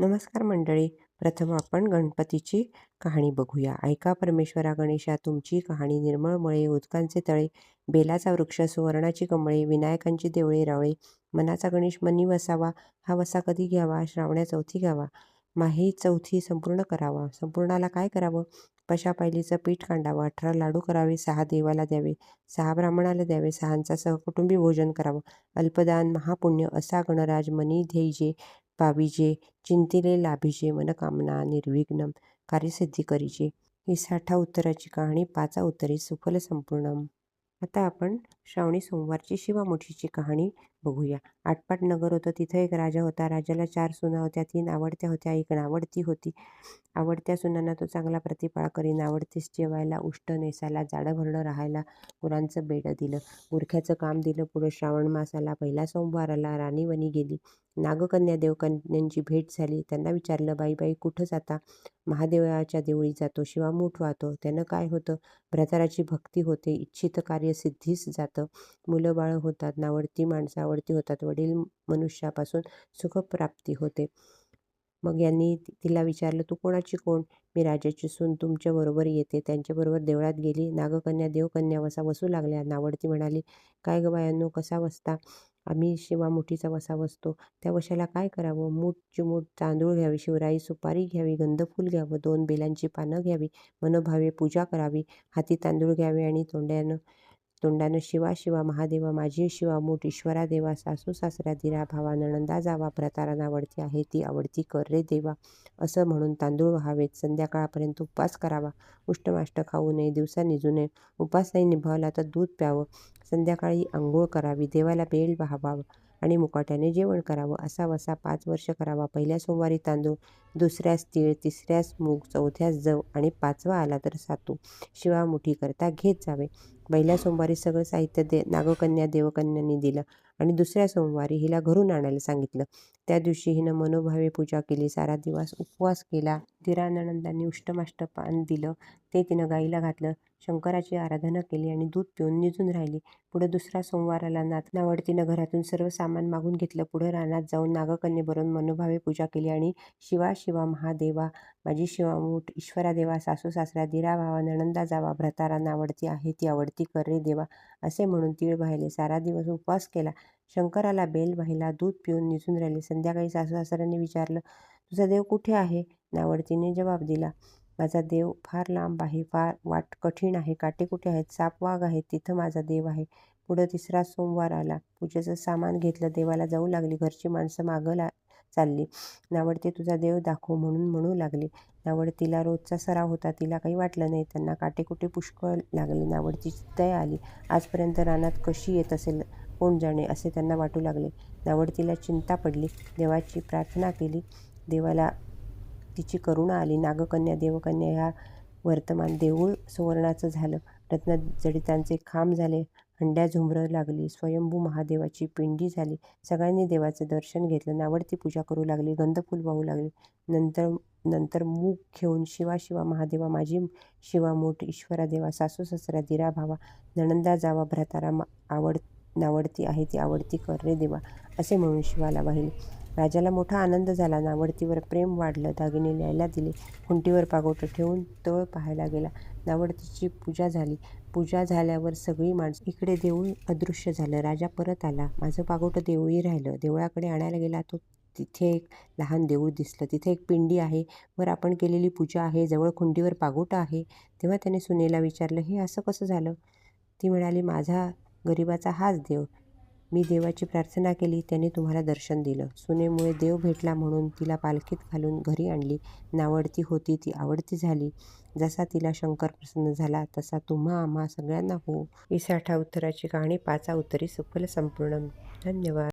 नमस्कार मंडळी. प्रथम आपण गणपतीची कहाणी बघूया. ऐका परमेश्वरा गणेशा तुमची कहाणी निर्मळ मळे उदकांचे तळे बेलाचा वृक्ष सुवर्णाची कमळे विनायकांची देवळे रावळे. मनाचा गणेश मनी वसावा हा वसा कधी घ्यावा? श्रावण्या चौथी घ्यावा. माही चौथी संपूर्ण करावा. संपूर्णाला काय करावं? पशा पायलीचं पीठ कांडावं? अठरा लाडू करावे सहा देवाला द्यावे सहा ब्राह्मणाला द्यावे सहांचा सहकुटुंबी भोजन करावं. अल्पदान महापुण्य असा गणराज मनी धैजे पाविजे चिंतिले लाभिजे मनकामना निर्विघ्न कार्यसिद्धी करीजे. ही साठा उत्तराची कहाणी पाचा उत्तरी सुफल संपूर्णम. आता आपण श्रावणी सोमवारची शिवामोठीची कहाणी बघूया. आटपाट नगर होतं तिथं एक राजा होता. राजाला चार सुना होत्या तीन आवडत्या होत्या एक नावडती होती. आवडत्या सुनांना तो चांगला प्रतिपाळ करी नावडतीस जेवायला उष्ट नेसायला जाडं भरणं राहायला गुरांचं बेडं दिलं. गुरख्याचं काम दिलं पुढं श्रावण मासाला. पहिला सोमवार आला गेली. नागकन्या देवकन्यांची भेट झाली. त्यांना विचारलं बाईबाई कुठं जाता महादेवाच्या देवळी जातो शिवामूठ वाहतो. त्यानं काय होतं? भ्रताराची भक्ती होते इच्छित कार्य सिद्धीस जातं. मुलं बाळं होतात नावडती माणसं आवडती होतात. वडील मनुष्यापासून सुखप्राप्ती होते. मग यांनी तिला विचारलं तू कोणाची कोण? मी राजाची सून तुमच्याबरोबर येते. त्यांच्याबरोबर देवळात गेली. नागकन्या देवकन्या वसा वसू लागल्या. नावडती म्हणाली काय ग बायांनो कसा वसता? आम्ही शिवा मुठीचा वसा बसतो त्या वशाला काय करावं? मूठ चिमूट तांदूळ घ्यावी शिवराई सुपारी घ्यावी गंधफूल घ्यावं दोन बेलांची पानं घ्यावी मनोभावे पूजा करावी हाती तांदूळ घ्यावे आणि तोंड्यानं तोंडानं शिवा शिवा महादेवा माझी शिवा मूठ ईश्वरा देवा सासू सासऱ्या दिरा भावा नणंदा जावा प्रतारण आवडती आहे ती आवडती कर रे देवा. असं म्हणून तांदूळ व्हावेत संध्याकाळपर्यंत उपवास करावा. उष्टमाष्ट खाऊ नये दिवसा निजू नये. उपास नाही निभावला तर दूध प्यावं. संध्याकाळी आंघोळ करावी देवाला बेल व्हावा आणि मुकाट्याने जेवण करावं असा वसा पाच वर्ष करावा. पहिल्या सोमवारी तांदूळ दुसऱ्यास तीळ तिसऱ्यास मूग चौथ्यास जव आणि पाचवा आला तर सातू. शिवामुठी करता घेत जावे. पहिल्या सोमवारी सगळं साहित्य दे नागकन्या देवकन्यांनी दिलं आणि दुसऱ्या सोमवारी हिला घरून आणायला सांगितलं. त्या दिवशी हिनं मनोभावे पूजा केली सारा दिवस उपवास केला. दिरानंदांनी उष्टमाष्ट पान दिलं. ते तिनं गाईला घातलं. शंकराची आराधना केली आणि दूध पिऊन निजून राहिली. पुढे दुसरा सोमवार आला. नाथ नावडतीनं घरातून सर्व सामान मागून घेतलं. पुढे रानात जाऊन नागकन्येबरोबर मनोभावे पूजा केली आणि शिवा शिवा महादेवा माझी शिवामूठ ईश्वरा देवा सासू सासरा दिरा भावा नणंदा जावा भ्रतारा नावडती आहे ती आवडती कर रे देवा असे म्हणून तीळ वाहिले सारा दिवस उपवास केला. शंकराला बेल वाहिला दूध पिऊन निजून राहिले. संध्याकाळी सासू सासऱ्याने विचारलं तुझा देव कुठे आहे? नावडतीने जबाब दिला माझा देव फार लांब आहे फार वाट कठीण आहे. काटे कुठे आहेत? साप वाघ आहेत तिथं माझा देव आहे. पुढं तिसरा सोमवार आला. पूजेचं सामान घेतलं देवाला जाऊ लागली. घरची माणसं मागं ला चालली. नावडते तुझा देव दाखव म्हणून म्हणू लागली. नावडतीला रोजचा सराव होता. तिला काही वाटलं नाही. त्यांना काटेकुटे पुष्कळ लागले. नावडतीची दया आली. आजपर्यंत रानात कशी येत असेल? कोण जाणे? असे त्यांना वाटू लागले. नावडतीला चिंता पडली. देवाची प्रार्थना केली. देवाला तिची करुणा आली. नागकन्या देवकन्या ह्या वर्तमान देऊळ सुवर्णाचं झालं. रत्न जडितांचे खांब झाले. हंड्या झुंबरं लागली. स्वयंभू महादेवाची पिंडी झाली. सगळ्यांनी देवाचं दर्शन घेतलं. नावडती पूजा करू लागली. गंधफूल वाहू लागली. नंतर नंतर मूग घेऊन शिवा शिवा महादेवा माझी शिवा मोठ ईश्वरा देवा सासू ससरा दिरा भावा नणंदा जावा भ्रतारा आवड नावडती आहे ती आवडती कर रे देवा असे म्हणून शिवाला वाहिले. राजाला मोठा आनंद झाला. नावडतीवर प्रेम वाढलं. दागिने न्यायला दिले. खुंटीवर पागोटं ठेवून तळ पाहायला गेला. नावडतीची पूजा झाली. पूजा झाल्यावर सगळी माणसं इकडे देऊळ अदृश्य झालं. राजा परत आला. माझं पागोटं देऊळी राहिलं. देवळाकडे आणायला गेला तो तिथे एक लहान देऊळ दिसलं. तिथे एक पिंडी आहे. वर आपण केलेली पूजा आहे. जवळ खुंडीवर पागोटं आहे. तेव्हा त्याने सुनेला विचारलं हे असं कसं झालं? ती म्हणाली माझा गरिबाचा हाच देव. मी देवाची प्रार्थना केली त्याने तुम्हाला दर्शन दिलं. सुनेमुळे देव भेटला म्हणून तिला पालखीत घालून घरी आणली. नावडती होती ती आवडती झाली. जसा तिला शंकर प्रसन्न झाला तसा तुम्हा आम्हा सगळ्यांना हो. ही साठा उत्तराची कहाणी पाचा उत्तरी सुफल संपूर्ण. धन्यवाद.